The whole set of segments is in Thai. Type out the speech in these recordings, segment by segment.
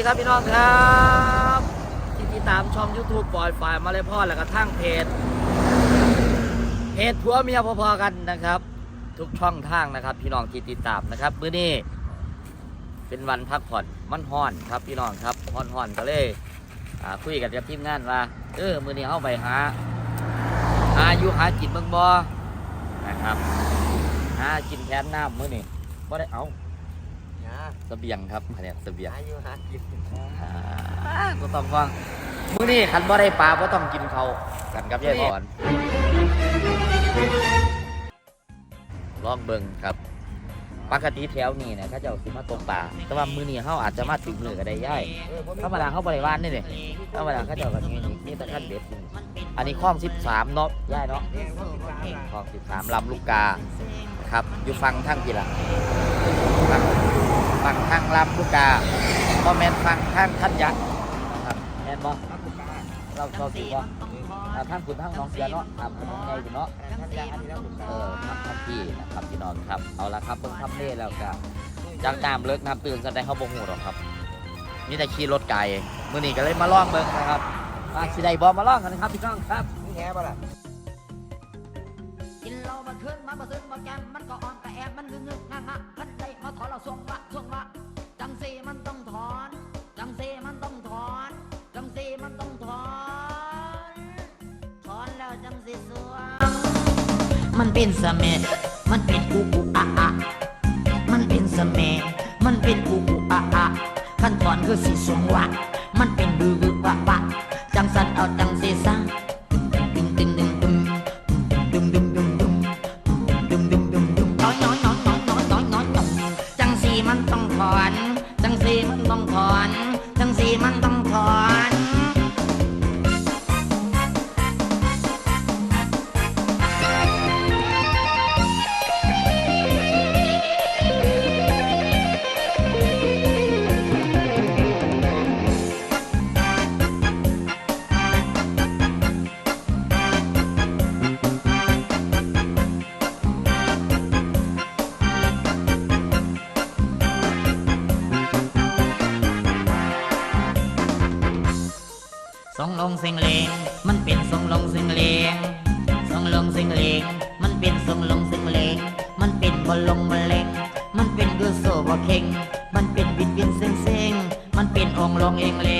ดีครับพี่น้องครับที่ติดตามช่อง YouTube ปล่อยฝ่ายมาเลยพ่อแล้วก็ทั้งเพจเพจผัวเมียพอๆกันนะครับ ทุกช่องทางนะครับ พี่น้องที่ติดตามนะครับมื้อนี้เป็นวันพักผ่อนมันฮ้อนครับพี่น้องครับฮ้อนๆก็เลยคุยกับทีมงานว่าเออมื้อนี้เอาไปหาหาอยู่หากินเบิ่งบ่นะครับหากินแทนน้ำมื้อนี้บ่ได้เอา เสบียงครับอันเนี้ยเสบียงหาอยู่หากินก็ต้องฟังมื้อนี้คันบ่ได้ปลาบ่ต้องกินเขาวกันกับยายพรลองเบิ่งครับ ปกติแถวนี้เนี่ยเขาเจ้าสิมาตกปลาแต่ว่ามื้อนี้เฮาอาจจะมาถึงมือก็ได้ย่ายธรรมดาเฮาบ่ได้ว่านนี่นี่ธรรมดาเขาเจ้าก็นี่นี่มีแตะขั้นเบ็ดนี่อันนี้คลอง 13 เนาะย่ายเนาะคลอง 13ลำลูกกาครับอยู่ฝั่งทางกี่ล่ะฝั่ง ฝั่งทางลำลูกกาบ่แม่นฝั่งทางทันยักษ์นะครับแม่นบ่เราเราสิบ่อ่าทางคุณทางหน้องเสียเนาะตามถนนใหญ่อยู่เนาะท่านยาอันนี้แล้วผมเออทับทับที่นะครับพี่น้องครับ เอาละครับเพิ่งทำเล่แล้วก็จากน้ำเลิกน้ำตื่นแสดงเขาบ่หูหรอกครับนี่แต่ขี่รถไกลมื่อนี้ก็เลยมาล่องเบิ่งนะครับมาสิได้บอมาล่องกันนะครับพี่น้องครับนี่แง่ป่ะล่ะกินเหล้ามาคืนมามาซึ้งมาแกมมันก็อ่อนกระแอบมันงึงงึงงักงัก มันเป็นเสมมันเป็นกูกูอะอะมันเป็นเสมมันเป็นกูกูอะอะขั้นตอนคือสีสวงวะมันเป็นบือบือวะปะ ทรงลงสิงเลงมันเป็นทรงลงสิงเลงทรงลงสิงเลงมันเป็นทรงลงสิงเลงมันเป็นบอลลงมะเลงมันเป็นกุโซบอเข่งมันเป็นวินวินเซ็งเซ็งมันเป็นองลงเองเลง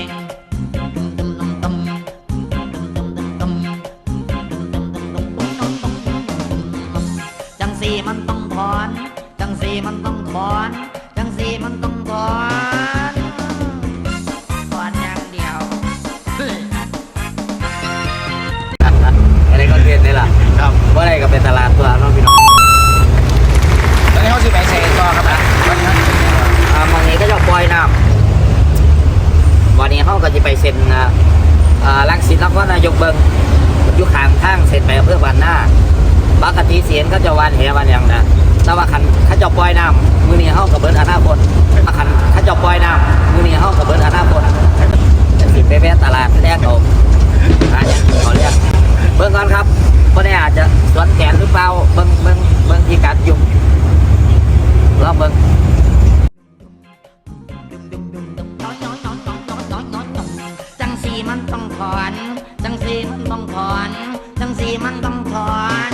นายกเบิงอยู่ขางทางเสร็จไปเพื่อวันหน้าปกติเสียนก็จะวันเหวันอย่างนะแต่ว่าคันเขาจะปล่อยน้ำมือเนี้เฮากับเบิร์นอนาคตคันเขาจะปล่อยน้ำมือเนี้เฮากับเบิร์นอนาคตสิไปแวะตลาดแรกเอาหาอย่าขอเรียกเบิ้งก่อนครับก็ได้อาจจะสวนแขนหรือเปล่าเบิ้งเบิ้งเบิ้งที่กัดยุงลองเบิ้งจังสีมันต้องถอน จังสีมันต้องถอน จังสีมันต้องถอน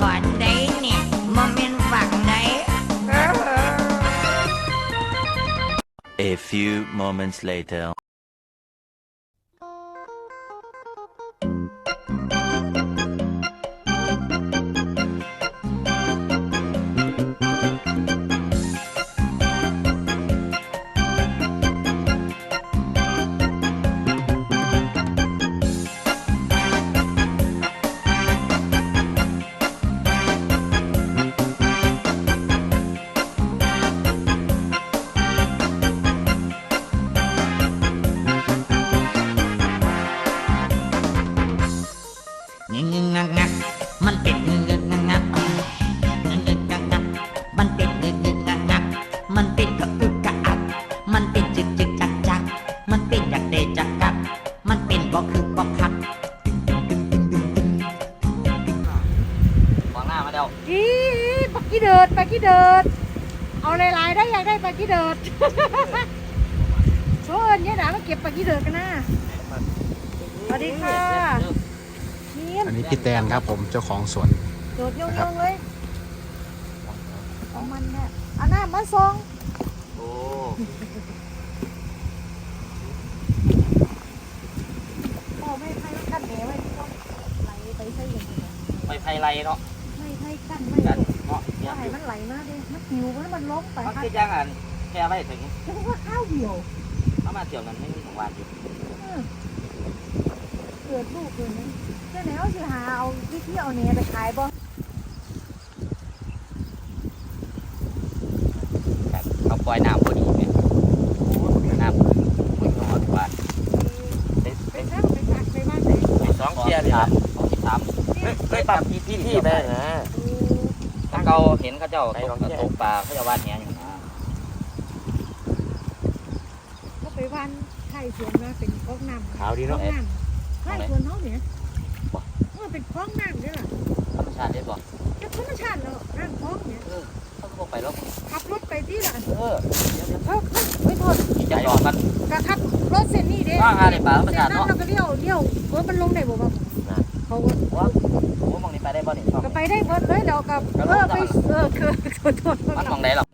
ถอนได้เนี่ยมันเป็นฝั่งได้ A few moments later. าหลายๆได้อยากได้ปักกี้เดิดโชโอ้ยเนี่ยนะมาเก็บปลากี้เดือดกันนะสวัสดีค่ะนี่อันนี้พี่แตนครับผมเจ้าของสวน โดดโยงๆเลยเอามันเนี่ยเอาหน้ามาซองโอ้พ่อไม่ให้กันแหนไว้ต้องไหลไปใส่ยังไงไปไพไรเนาะไม่ให้กันไม่กัให้น เนาะเนี่ว่ายให้มันไหลมาดิมันหิวมันมันล้มไปมันครับคือยังอันแค่ไม่ถึงแล้วก็ข้าวเหี่ยวเข้ามาเที่ยวนั้นไม่มีของหวานอยู่เออเกิดลูกเลยนะเจ้าแนวสิหาเอาวิธีเอาเนี้ยไปขายบ่เขาปล่อยน้ำพอดีไหมน้ำมันก็หอดว่าไปซักไปซักไปบ้านไหนสองเที่ยเลยครับสองที่สามเคยปรับพี่พี่พี่ไปนะถ้า เขาเห็นเขาเจ้าตกตกปลาเขาจะว่านแหอยู่นะก็ไปบ้านไข่สวนมาเป็นคลองน้ำขาวดีคลอเนาะงน้ำไข่สวนเขาเนี่ยเออเป็นคลองน้ำเนี่ยล่ะธรรมชาติได้บอกจะธรรมชาติแล้วน้ำคลองเนี่ยเขาก็บอกไปแล้วขับรถไปที่ล่ะเออเดี๋ยวเดี๋ยวเออไม่โทษที่จะยอมมันกระขับรถเส้นนี้เด้ว่าอะไรป่าธรรมเส้นชาตินั้นเนาะเราก็เลี้ยวเลี้ยวเออมันลงได้บ่บ้าง เขาก็ว่าโอ้มองนี่ไปได้บ่เนี่ยก็ไปได้หมดเลยเรากับเออไปเออคือขอโทษ มันมองได้หรอ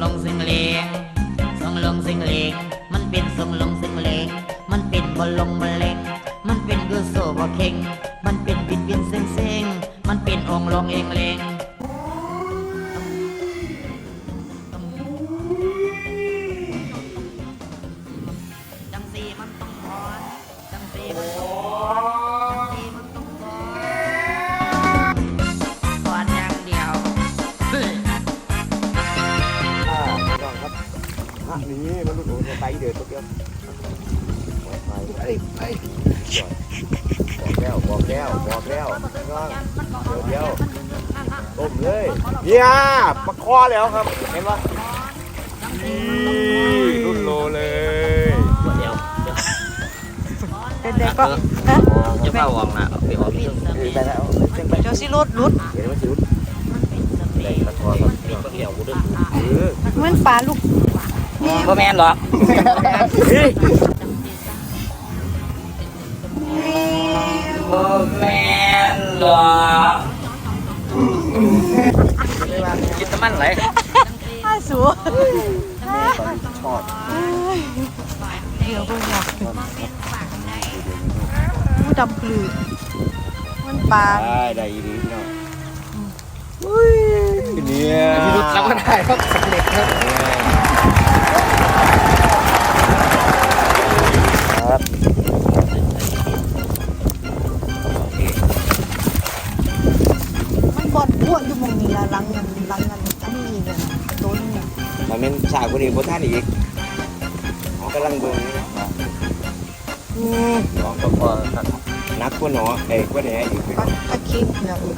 มัน นี่มันหลุดไปเดือดตัวเดียวไปไปบอกแล้วบอกแล้วบอกแล้วเดียวต้มเลยเนี่ยประคอแล้วครับเห็นปะรุ่นโลเลยเดี๋ยวเป็นเด็กก็จะเข้าวองนะเดี๋ยวไปแล้วเจ้าสิรถรุดเห็นไหมสิวได้ประคอครับเดี๋ยวกูดึงเออเหมือนปลาลูก บ่แม่นหรอกบ่แม่นหรอกกินตะมันไหลอ้าสูชอดเดี๋ยวเพิ่งอยากผู้ดำปลือมันปลาได้ได้ดีพี่น้องเนี่ยพี่รุดรับก็ได้ครับสำเร็จครับ มันบอดพวดอยู่มองนี่ละหลังเงินหลังเงินอันนี้อีกเลยนะโดนเนี่ยมันเป็นฉากคนอื่นพวกท่านอีกกำลังดูน้องก็พอนักกว่าหนอเอ้กว่าแหนอีกปลาตะเคียนเนี่ยเออ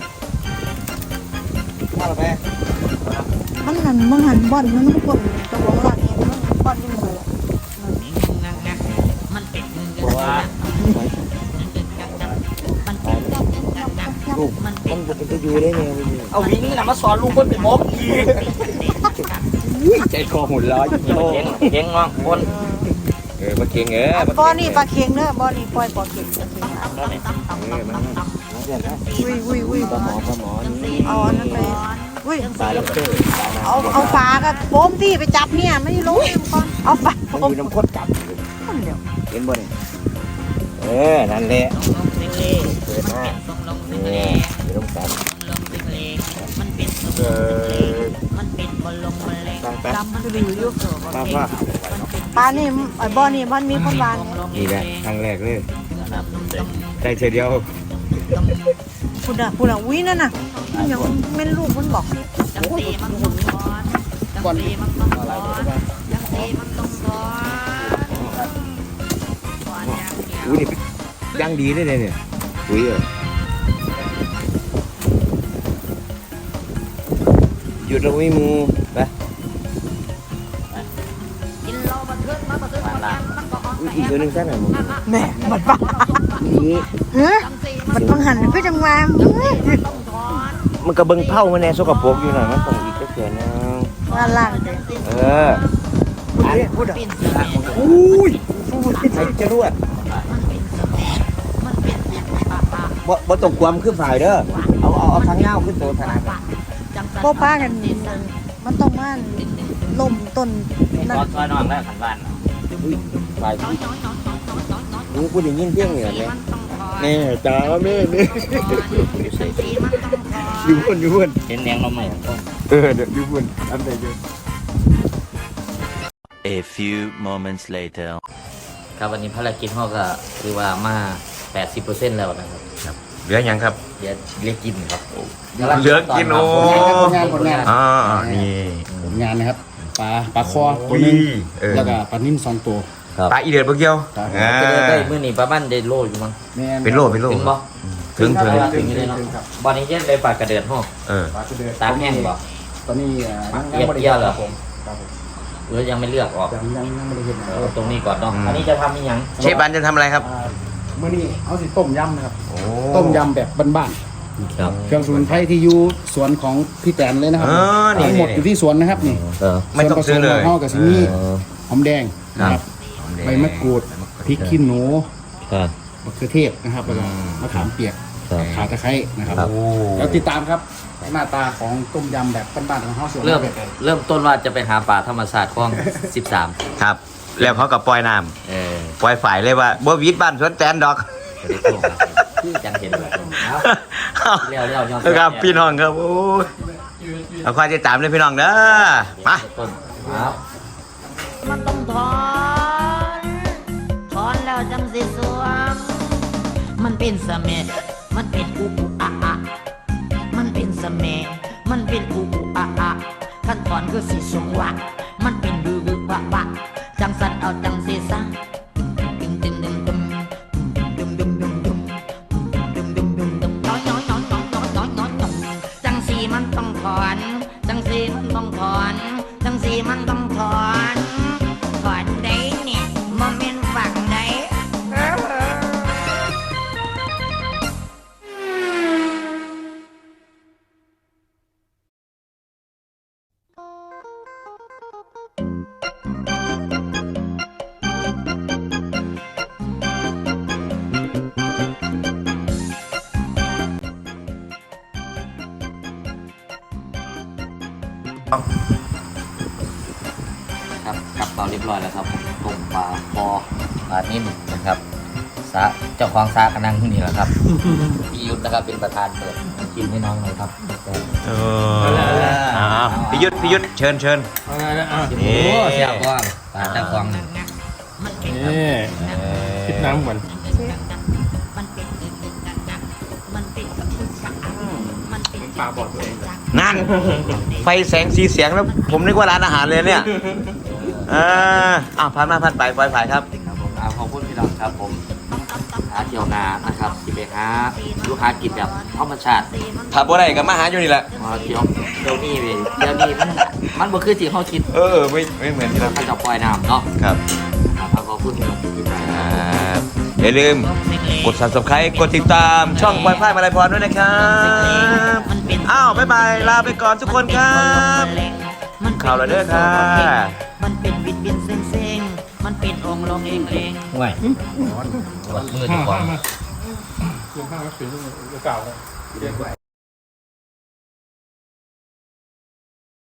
ว่าเราไปมันหันมันหันบอลมันมันบอลตะวงหลัง เนี่ยมันบอลอยู่หมดเลยมันเป็นเงินเพราะว่ามันเป็นเงินลูกมันเป็นมันจะอยู่ได้ไงเอาวิ่งนี่นะมาสอนลูกคนเป็นมกอีกใจคอหุ่นร้อยโลเก่งเก่งน้องคนเออมาเก่งเออบ่อนี่ปลาเค็งเด้อบ่อนี่ปล่อยปลาเค็งเออมันมาเพื่อนนะอุ้ยอุ้ยอุ้ยปลาหมอปลาหมอนี่เอาอันนั้นไป อุ้ยปลาล็อบสเตอร์เอาเอาฝากับโฟมที่ไปจับเนี่ยไม่ลงเองก่อนเอาฝามันโฟอมยู่น้ำข้นกับคนเดียวเห็นบ่เนี่ยเออนั่นแหละลงสิงเลเกิดมาทรงลงสิงเอเลออยู่น้ำกันลงสิงเลมันเป็นทรงเออมันเป็นบอลลงบอลเลงตั้งแป๊บจำมันเป็นอยู่ป้าว่าปลานี่ไอ้บ่อนี่มันมีคนวานนี่แหละครั้งแรกเลยได้เธอเดียว คพูดอะพูดอะอุ้ยนั่นน่ะมันยังแม่นลูกมันบอกจังสีมันต้องถอนจังสีมันต้องถอนจังสีมันต้องถอนถอนอย่างเดียวอุ้ยนี่ยังดีได้เลยเนี่ยอุ้ยเออหยุดแล้วอุ้ยมูไปกินเหล้าบันเทิงมาบันเทิงมันยังมันก็ออกอุ้ยแต่อีกตัวหนึงสั้นหน่อยมึงแหม่บัดปะนี่ เฮ้ยจังสีบัดต้องหันไปจังหวะต้องถอนมันก็เบิงเผามันแน่สกปรกอยู่หน่อยมันต้องอีกก็เสียนะว่าล่างเออพูดอะพูดพูดอุ้ยใส่จรวดมันเป็นเสม็ดมันเป็นปะบ่บ่ตกความขึ้นฝ่ายเด้อเอาเอาเอาทางเงาขึ้นตัวธนาคารพ่อป้ากันมันต้องมาลมต้นนั่นซอยนอนแล้วขันบ้านอุ้ยฝ่ายน้อยน้ยน้อยน้ยน้อยน้อยน้อยมึงพูดอย่างนี้เพียงเหนือเลย แม่จ้าแม่นี่จังสีมันต้องถอนอยู่บนอยู่บนเห็นแนงเราใหม่เออเดี๋ยวอยู่บนทำได้อยู่ A few moments later. ครับวันนี้ภารกิจเราก็คือว่ามา 80%แล้วนะครับเหลือยังครับเดี๋ยวเรียกกินครับเหลือกินโอ้ผลงานผลงานอ่านี่ผลงานนะครับปลาปลาคอตัวอุ้ยหนึงเออแล้วก็ปลานิ่มสองตัว ครับ ปลาอีเดือดปลาเกียวครับ อ่า จะได้ได้มื้อนี้ประมาณได้โลอยู่มั้งแม่เป็นโลเป็นโล ถึงบ่ถึงถึง ถึงอยู่เลยเนาะวันนี้จะไปปากกระเดือนห้องเออ ปลากระเดือดตามแห้งบ่ ตอนนี้อ่าเอียดบ่ได้เอียดเหรอครับผมครับผมหรือยังไม่เลือกออกยังยังยังไม่ได้เห็นนะเอาตรงนี้ก่อนเนาะอันนี้จะทำอีหยังเชฟบันจะทำอะไรครับ อ่าเมื่อนี้เอาสิต้มยำนะครับ โอ้ ต้มยำแบบบ้านครับๆเครื่องสมุนไพรที่อยู่สวนของพี่แตนเลยนะครับเออนี่ทั้งหมดอยู่ที่สวนนะครับนี่เออไม่ต้องซื้อเลย ส่วนผสมของห่อกับซิมี่หอมแดงนะครับ หอมแดงใบมะกรูด พริกขี้หนูครับ มะเขือเทศนะครับแล้วก็มะขามเปียกครับขาตะไคร้นะครับครับ โอ้แล้วติดตามครับหน้าตาของต้มยำแบบบ้านๆของห้องสวนเริ่มแบบไหนเริ่มต้นว่าจะไปหาปลาธรรมชาติคลอง 13 ครับ แล้วเขากับปล่อยน้เออำปล่อยฝ่ายเลยว่าบ่วิดบ้านสวนแตนดอก จะได้โทรมาที่จังเห็นเลยเอาเร็วเร็วยอมครับพี่น้องครับโอ้ยเอาความติดตามเลยพี่น้องเด้อมา ต้นเอา เป็นเสม็ดมันเป็นอุอุอะอะมันเป็นเสม็ดมันเป็นอุอุอะอะขั้นตอนคือสิสวงวะมันเป็นบือบือวะวะจังสันเอาจังสิซะ ครับกลับเตาเรียบร้อยแล้วครับผมต้มปลาคอปลานิ่มนะครับสาเจ้าของซากำลังนี่แหละครับ พี่ยุทธนะครับเป็นประธานเปิดกินให้น้องเลยครับเออพี่ยุทธพี่ยุทธเชิญเชิญนี่โอ้เสียกว้างปลาเจ้าของนี่มันเป็นนี่คิดน้ำก่อนมัน ป็นปลาบอกตัวเองนั่น ไฟแสงสีเสียงแล้ว ผมนึกว่าร้านอาหารเลยเนี่ยเอ่าอะผ่านมาผ่านไปปล่อยผ่ายครับ ครับผมเอาขอบคุณพี่น้องครับผมหาเที่ยวนานะครับที่ไปหาลูกค้ากินแบบธรรมชาติถ้าบ่ได้ก็มาหาอยู่นี่แหละมาเที่ยวเที่ยวนี่เว้ยเที่ยวนี่มันมันบ่คือที่เขาคิดเออไม่ไม่เหมือนที่เราเขาจะปล่อยน้ำเนาะครับครับขอบคุณพี่น้องที่ติดตามครับอย่าลืม กด subscribe กดติดตามช่องปล่อยผ่ายมาลายพรด้วยนะครับ อ้าวบ๊ายบาย ลาไปก่อนทุกคนครับข่าวละเด้อค่ะมันเป็นวิตวินเซ็งเซ็งมันเป็นองค์ลงเองเองห่วยมือเจะก่อนเก่า